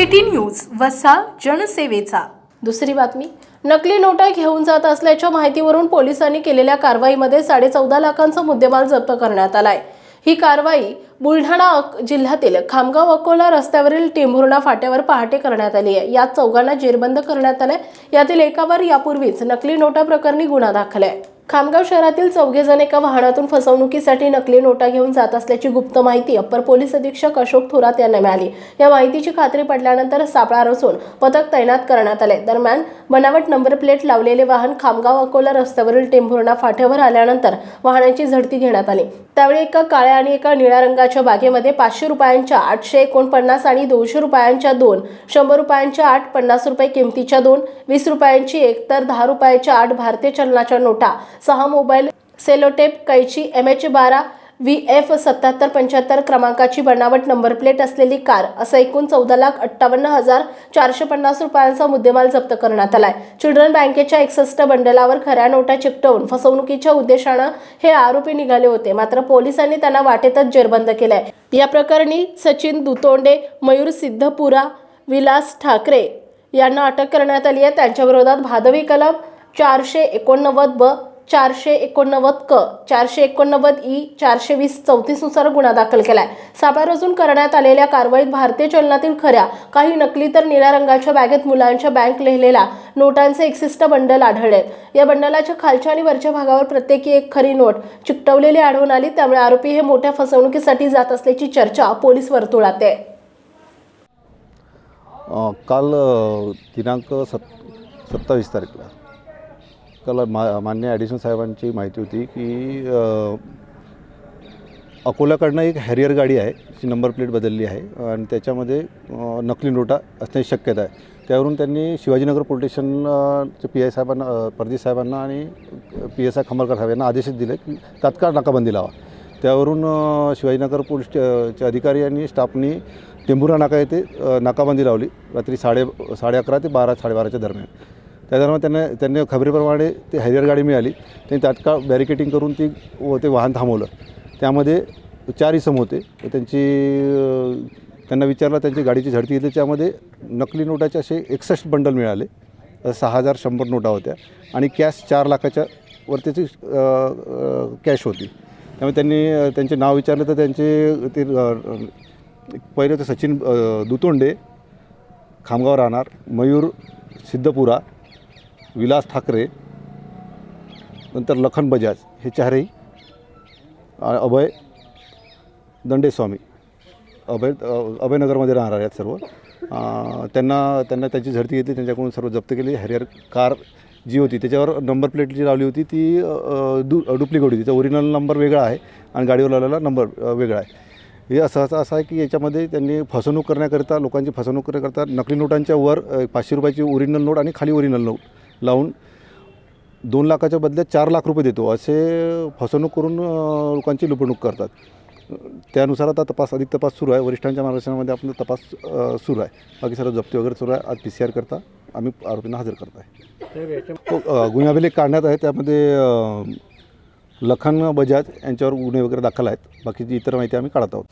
City news वसा जनसेवेचा. दुसरी बातमी. नकली नोटा घेऊन जात असल्याच्या माहितीवरून पोलिसांनी केलेल्या कारवाईमध्ये साडेचौदा लाखांचा मुद्देमाल जप्त करण्यात आलाय. ही कारवाई बुलढाणा जिल्ह्यातील खामगाव अकोला रस्त्यावरील टेंभुर्णा फाट्यावर पहाटे करण्यात आली आहे. यात चौघांना जेरबंद करण्यात आलंय. यातील एकावर यापूर्वीच नकली नोटा प्रकरणी गुन्हा दाखल आहे. खामगाव शहरातील चौघे जण एका वाहनातून फसवणुकीसाठी नकली नोटा घेऊन जात असल्याची गुप्त माहिती अप्पर पोलीस अधीक्षक अशोक थोरात यांना मिळाली. या माहितीची खात्री पडल्यानंतर सापळा रचून पथक तैनात करण्यात आले. दरम्यान बनावट नंबर प्लेट लावलेले वाहन खामगाव अकोला रस्त्यावरील टेंभुर्णा फाट्यावर आल्यानंतर वाहनांची झडती घेण्यात आली. त्यावेळी एका काळ्या आणि एका निळ्या रंगाच्या बागेमध्ये पाचशे रुपयांच्या आठशे एकोणपन्नास आणि दोनशे रुपयांच्या दोन शंभर रुपयांच्या आठ पन्नास रुपये किमतीच्या दोन वीस रुपयांची एक तर दहा रुपयाच्या आठ भारतीय चलनाच्या नोटा सहा मोबाईल सेलोटेप कैची एम एच बारा व्ही एफ सत्याहत्तर पंच्याहत्तर क्रमांकाची बनावट नंबर प्लेट असलेली कार असं एकूण चौदा लाख अठ्ठावन्न हजार चारशे पन्नास रुपयांचा मुद्देमाल जप्त करण्यात आलाय. चिल्ड्रन बँकेच्या एकसष्ट बंडलावर खऱ्या नोटा चिकटवून फसवणुकीच्या उद्देशानं हे आरोपी निघाले होते. मात्र पोलिसांनी त्यांना वाटेतच जेरबंद केलाय. या प्रकरणी सचिन दुतोंडे मयूर सिद्धपुरा विलास ठाकरे यांना अटक करण्यात आली आहे. त्यांच्याविरोधात भादवी कलम चारशे एकोणनव्वद ब चारशे एकोणनव्वद क चारशे एकोणनव्वद ई चारशे वीस चौतीसनुसार गुन्हा दाखल केलाय. सापळा रचून करण्यात आलेल्या कारवाईत भारतीय चलनातील खऱ्या काही नकली तर निळ्या रंगाच्या बॅगेत मुलांच्या बँक लिहिलेल्या नोटांचे एकसिष्ट बंडल आढळले या बंडलाच्या खालच्या आणि वरच्या भागावर प्रत्येकी एक खरी नोट चिकटवलेली आढळून आली त्यामुळे आरोपी हे मोठ्या फसवणुकीसाठी जात असल्याची चर्चा पोलीस वर्तुळात आहे. काल दिनांक सत् सत्तावीस तारखेला. त्याला मा मान्य ॲडिशनल साहेबांची माहिती होती की अकोल्याकडनं एक हॅरियर गाडी आहे जी नंबर प्लेट बदलली आहे आणि त्याच्यामध्ये नकली नोटा असण्याची शक्यता आहे. त्यावरून त्यांनी शिवाजीनगर पोलीस स्टेशनचे पी आय साहेबांना परदीप परदेश साहेबांना आणि पी एस आय खंबरकर साहेब यांना आदेश दिले की तात्काळ नाकाबंदी लावा. त्यावरून शिवाजीनगर पोलीस चे अधिकारी आणि स्टाफनी टेंभुरा नाका येथे नाकाबंदी लावली. रात्री साडे साडे अकरा ते बारा साडेबाराच्या दरम्यान. त्या दरम्यान त्यांना त्यांनी खबरीप्रमाणे ते हॅरियर गाडी मिळाली. त्यांनी तात्काळ बॅरिकेटिंग करून ती व ते वाहन थांबवलं. त्यामध्ये चार इसम होते. तर त्यांची त्यांना विचारला त्यांची गाडीची झडती घेतली. त्यामध्ये नकली नोटाचे असे एकसष्ट बंडल मिळाले. सहा हजार शंभर नोटा होत्या. आणि कॅश चार लाखाच्या वर त्याची कॅश होती. त्यामुळे त्यांनी त्यांचे नाव विचारलं तर त्यांचे ते पहिले तर सचिन दुतोंडे खामगाव राहणार मयूर सिद्धपुरा विलास ठाकरे नंतर लखन बजाज हे चारही अभय दंडेस्वामी. अभय अभयनगरमध्ये राहणार आहेत सर्व. त्यांना त्यांना त्यांची झडती घेतली त्यांच्याकडून सर्व जप्त केली. हॅरियर कार जी होती त्याच्यावर नंबर प्लेट जी लावली होती ती डु डुप्लिकेट होती. त्याचा ओरिजिनल नंबर वेगळा आहे आणि गाडीवर लावलेला नंबर वेगळा आहे. हे असं असं असं आहे की याच्यामध्ये त्यांनी फसवणूक करण्याकरिता लोकांची फसवणूक करण्याकरिता नकली नोटांच्या वर पाचशे रुपयाची ओरिजिनल नोट आणि खाली ओरिजिनल नोट लावून दोन लाखाच्या बदल्यात चार लाख रुपये देतो असे फसवणूक करून लोकांची लुपणूक करतात. त्यानुसार आता तपास अधिक तपास सुरू आहे. वरिष्ठांच्या मार्गदर्शनामध्ये आपण तपास सुरू आहे. बाकी सर्व जप्ती वगैरे सुरू आहे. आज पी सी आर करता आम्ही आरोपींना हजर करत आहे गुन्ह्याभिलेख काढण्यात आहे. त्यामध्ये लखन बजाज यांच्यावर गुन्हे वगैरे दाखल आहेत. बाकीची इतर माहिती आम्ही काढत आहोत.